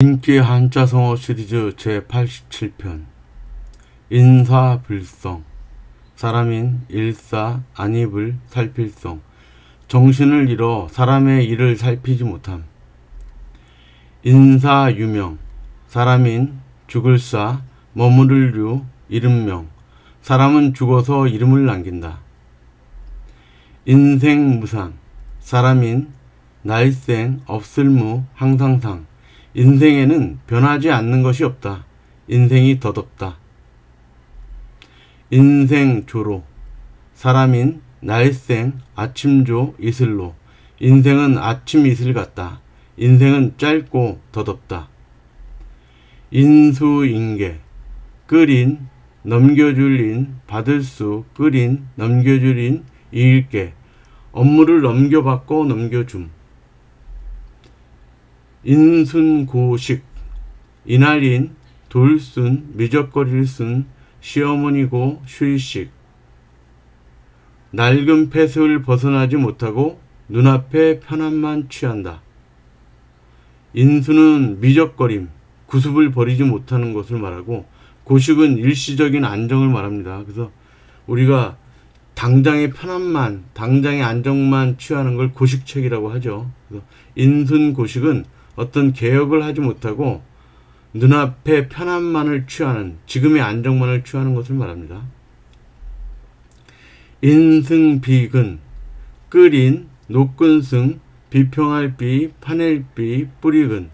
인기 한자성어 시리즈 제87편. 인사불성. 사람인 일사 안입을 살필성. 정신을 잃어 사람의 일을 살피지 못함. 인사유명. 사람인 죽을사 머무를 유 이름명. 사람은 죽어서 이름을 남긴다. 인생무상. 사람인 날생 없을무 항상상 인생에는 변하지 않는 것이 없다. 인생이 덧없다. 인생 조로 사람인 날생 아침조 이슬로 인생은 아침 이슬 같다. 인생은 짧고 덧없다. 인수인계 끓인 넘겨줄인 받을 수 끓인 넘겨줄인 이일게 업무를 넘겨받고 넘겨줌 인순고식 이날인 돌순 미적거릴 순 시어머니고 쉴식 낡은 폐을 벗어나지 못하고 눈앞에 편안만 취한다. 인수는 미적거림, 구습을 버리지 못하는 것을 말하고 고식은 일시적인 안정을 말합니다. 그래서 우리가 당장의 편안만, 당장의 안정만 취하는 걸 고식책이라고 하죠. 그래서 인순 고식은 어떤 개혁을 하지 못하고 눈앞에 편안만을 취하는 지금의 안정만을 취하는 것을 말합니다. 인승비근 끓인 녹근승 비평할 비 파낼 비 뿌리근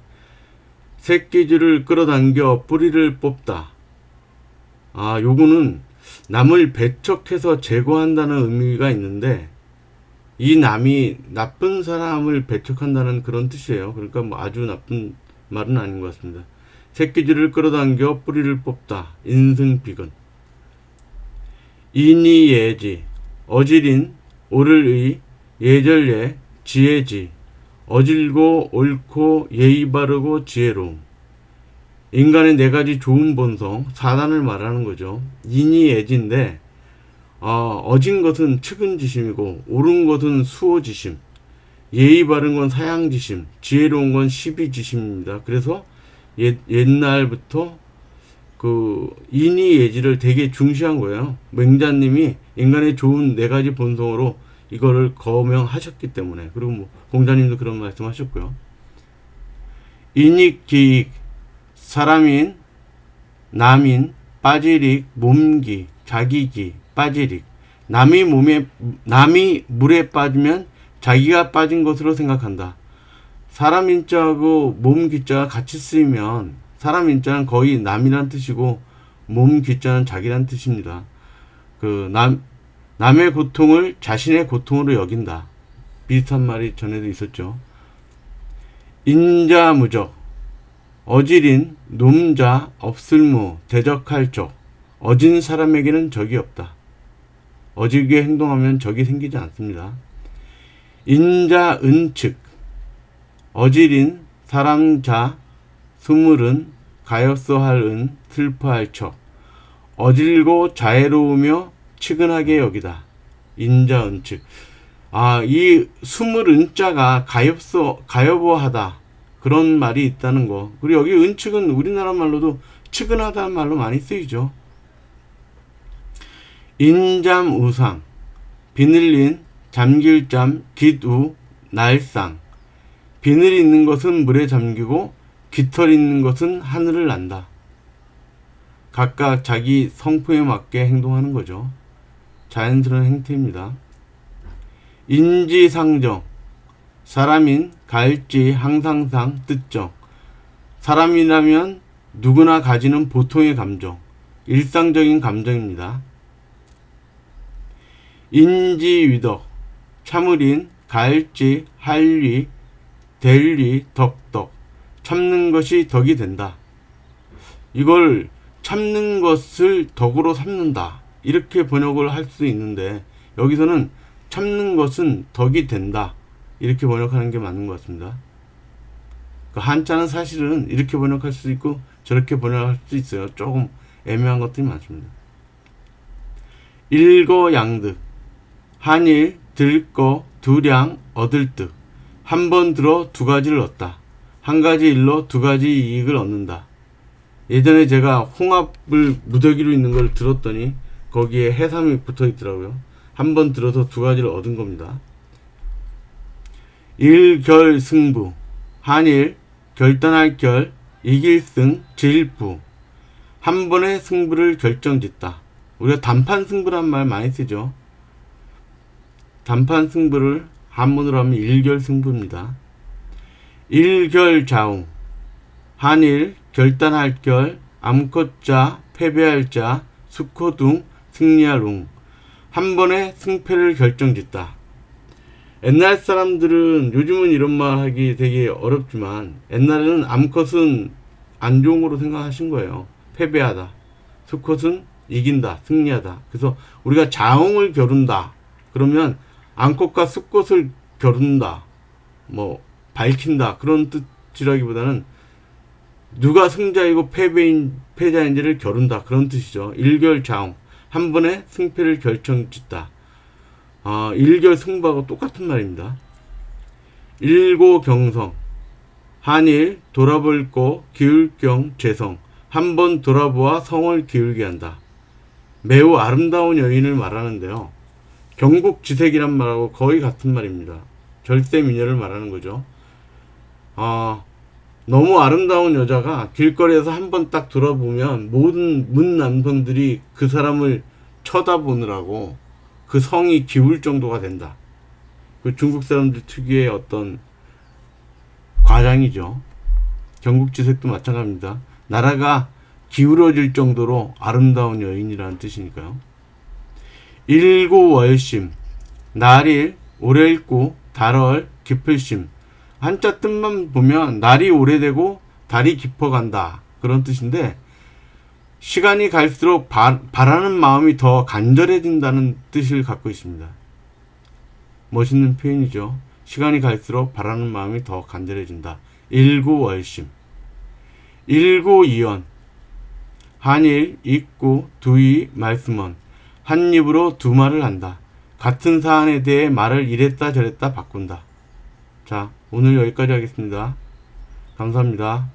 새끼줄을 끌어당겨 뿌리를 뽑다. 아, 요거는 남을 배척해서 제거한다는 의미가 있는데 이 남이 나쁜 사람을 배척한다는 그런 뜻이에요. 그러니까 뭐 아주 나쁜 말은 아닌 것 같습니다. 새끼줄을 끌어당겨 뿌리를 뽑다. 인승 비근. 인이 예지. 어질인 오를의 예절예 지혜지. 어질고 옳고 예의 바르고 지혜로움. 인간의 네 가지 좋은 본성, 사단을 말하는 거죠. 인이 예지인데 어, 어진 것은 측은지심이고 옳은 것은 수호지심, 예의 바른 건 사양지심, 지혜로운 건 시비지심입니다. 그래서 옛, 옛날부터 그 인이 예지를 되게 중시한 거예요. 맹자님이 인간의 좋은 네 가지 본성으로 이거를 거명하셨기 때문에 그리고 뭐 공자님도 그런 말씀하셨고요. 인익 기익 사람인 남인 빠지릭 몸기 자기기 빠지릭. 남이 몸에 남이 물에 빠지면 자기가 빠진 것으로 생각한다. 사람 인자하고 몸 기자가 같이 쓰이면 사람 인자는 거의 남이란 뜻이고 몸 기자는 자기란 뜻입니다. 그 남 남의 고통을 자신의 고통으로 여긴다. 비슷한 말이 전에도 있었죠. 인자무적 어질인 놈자 없을무 대적할 적 어진 사람에게는 적이 없다. 어질게 행동하면 적이 생기지 않습니다. 인자 은측 어질인 사람자 수물은 가엾어 할은 슬퍼할 척 어질고 자애로우며 치근하게 여기다. 인자 은측 아이 수물 은자가 가엾어 가여워하다 그런 말이 있다는 거. 그리고 여기 은측은 우리나라 말로도 치근하다는 말로 많이 쓰이죠. 인잠우상 비늘린 잠길잠 깃우 날상 비늘 있는 것은 물에 잠기고 깃털 있는 것은 하늘을 난다. 각각 자기 성품에 맞게 행동하는 거죠. 자연스러운 행태입니다. 인지상정 사람인 갈지 항상상 뜻정 사람이라면 누구나 가지는 보통의 감정 일상적인 감정입니다. 인지위덕, 참을인, 갈지, 할리, 델리, 덕덕. 참는 것이 덕이 된다. 이걸 참는 것을 덕으로 삼는다. 이렇게 번역을 할 수 있는데 여기서는 참는 것은 덕이 된다. 이렇게 번역하는 게 맞는 것 같습니다. 그 한자는 사실은 이렇게 번역할 수 있고 저렇게 번역할 수 있어요. 조금 애매한 것들이 많습니다. 일거양득 한일 들거 두량 얻을 듯 한 번 들어 두 가지를 얻다 한 가지 일로 두 가지 이익을 얻는다. 예전에 제가 홍합을 무더기로 있는 걸 들었더니 거기에 해삼이 붙어 있더라고요. 한 번 들어서 두 가지를 얻은 겁니다. 일결 승부 한일 결단할 결 이길 승 제일부 한 번의 승부를 결정짓다. 우리가 단판 승부란 말 많이 쓰죠. 단판 승부를 한문으로 하면 일결 승부입니다. 일결자웅 한일 결단할 결 암컷자 패배할 자 수코둥 승리할 웅 한 번의 승패를 결정짓다. 옛날 사람들은 요즘은 이런 말 하기 되게 어렵지만 옛날에는 암컷은 안 좋은 거로 생각하신 거예요. 패배하다. 수컷은 이긴다. 승리하다. 그래서 우리가 자웅을 겨룬다. 그러면 암컷과 수컷을 겨룬다. 뭐 밝힌다. 그런 뜻이라기보다는 누가 승자이고 패배인 패자인지를 겨룬다. 그런 뜻이죠. 일결자웅. 한 번에 승패를 결정짓다. 아, 일결 승부하고 똑같은 말입니다. 일고경성 한일 돌아볼고 기울경 재성 한 번 돌아보아 성을 기울게 한다. 매우 아름다운 여인을 말하는데요. 경국지색이란 말하고 거의 같은 말입니다. 절세 미녀를 말하는 거죠. 아, 너무 아름다운 여자가 길거리에서 한 번 딱 돌아보면 모든 문 남성들이 그 사람을 쳐다보느라고 그 성이 기울 정도가 된다. 그 중국 사람들 특유의 어떤 과장이죠. 경국지색도 마찬가지입니다. 나라가 기울어질 정도로 아름다운 여인이라는 뜻이니까요. 일고월심, 날일, 오래일고, 달월, 깊을심. 한자 뜻만 보면 날이 오래되고 달이 깊어간다. 그런 뜻인데, 시간이 갈수록 바, 바라는 마음이 더 간절해진다는 뜻을 갖고 있습니다. 멋있는 표현이죠. 시간이 갈수록 바라는 마음이 더 간절해진다. 일고월심. 일고이언. 한일, 있고, 두이, 말씀원. 한 입으로 두 말을 한다. 같은 사안에 대해 말을 이랬다 저랬다 바꾼다. 자, 오늘 여기까지 하겠습니다. 감사합니다.